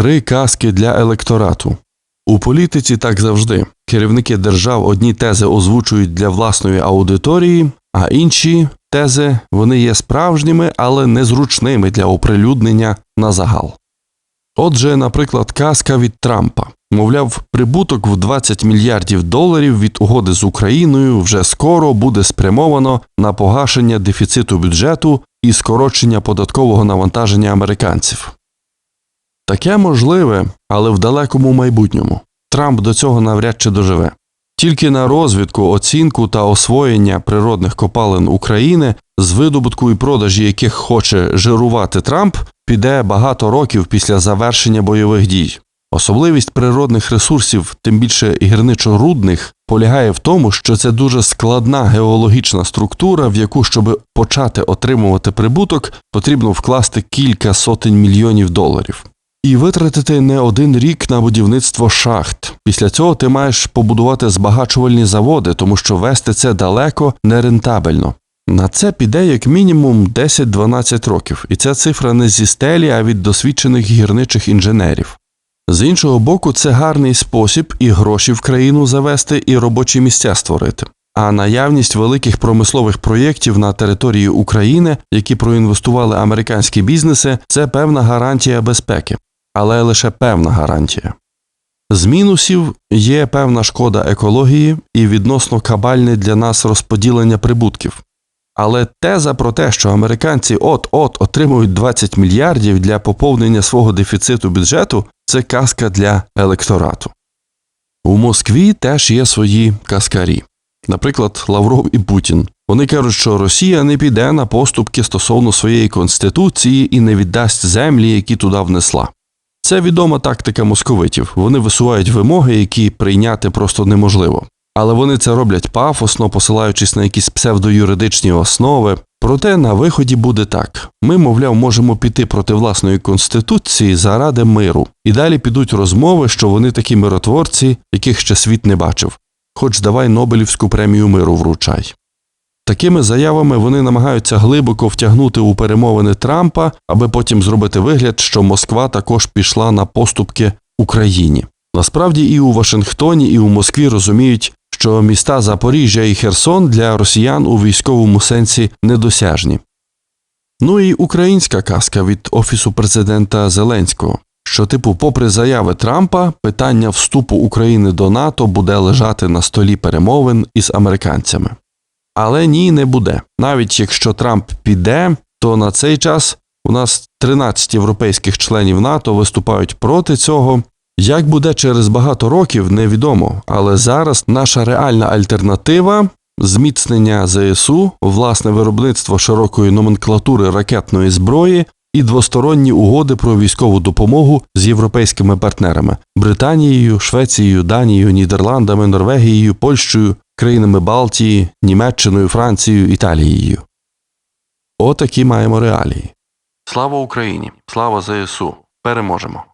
Три казки для електорату. У політиці так завжди. Керівники держав одні тези озвучують для власної аудиторії, а інші тези вони є справжніми, але незручними для оприлюднення на загал. Отже, наприклад, казка від Трампа. Мовляв, прибуток в 20 мільярдів доларів від угоди з Україною вже скоро буде спрямовано на погашення дефіциту бюджету і скорочення податкового навантаження американців. Таке можливе, але в далекому майбутньому. Трамп до цього навряд чи доживе. Тільки на розвідку, оцінку та освоєння природних копалин України, з видобутку і продажі яких хоче жирувати Трамп, піде багато років після завершення бойових дій. Особливість природних ресурсів, тим більше гірничо-рудних, полягає в тому, що це дуже складна геологічна структура, в яку, щоб почати отримувати прибуток, потрібно вкласти кілька сотень мільйонів доларів. І витратити не один рік на будівництво шахт. Після цього ти маєш побудувати збагачувальні заводи, тому що вести це далеко нерентабельно. На це піде як мінімум 10-12 років, і ця цифра не зі стелі, а від досвідчених гірничих інженерів. З іншого боку, це гарний спосіб і гроші в країну завести, і робочі місця створити. А наявність великих промислових проєктів на території України, які проінвестували американські бізнеси, це певна гарантія безпеки, але лише певна гарантія. З мінусів є певна шкода екології і відносно кабальне для нас розподілення прибутків. Але теза про те, що американці от-от отримують 20 мільярдів для поповнення свого дефіциту бюджету, це казка для електорату. У Москві теж є свої каскарі, наприклад, Лавров і Путін. Вони кажуть, що Росія не піде на поступки стосовно своєї конституції і не віддасть землі, які туди внесла. Це відома тактика московитів. Вони висувають вимоги, які прийняти просто неможливо. Але вони це роблять пафосно, посилаючись на якісь псевдоюридичні основи. Проте на виході буде так: ми, мовляв, можемо піти проти власної конституції заради миру, і далі підуть розмови, що вони такі миротворці, яких ще світ не бачив. Хоч давай Нобелівську премію миру вручай. Такими заявами вони намагаються глибоко втягнути у перемовини Трампа, аби потім зробити вигляд, що Москва також пішла на поступки Україні. Насправді і у Вашингтоні, і у Москві розуміють, що міста Запоріжжя і Херсон для росіян у військовому сенсі недосяжні. Ну і українська казка від Офісу президента Зеленського, що, типу, попри заяви Трампа, питання вступу України до НАТО буде лежати на столі перемовин із американцями. Але ні, не буде. Навіть якщо Трамп піде, то на цей час у нас 13 європейських членів НАТО виступають проти цього. Як буде через багато років, невідомо, але зараз наша реальна альтернатива зміцнення ЗСУ, власне виробництво широкої номенклатури ракетної зброї і двосторонні угоди про військову допомогу з європейськими партнерами Британією, Швецією, Данією, Нідерландами, Норвегією, Польщею, країнами Балтії, Німеччиною, Францією, Італією. Отакі маємо реалії. Слава Україні! Слава ЗСУ! Переможемо!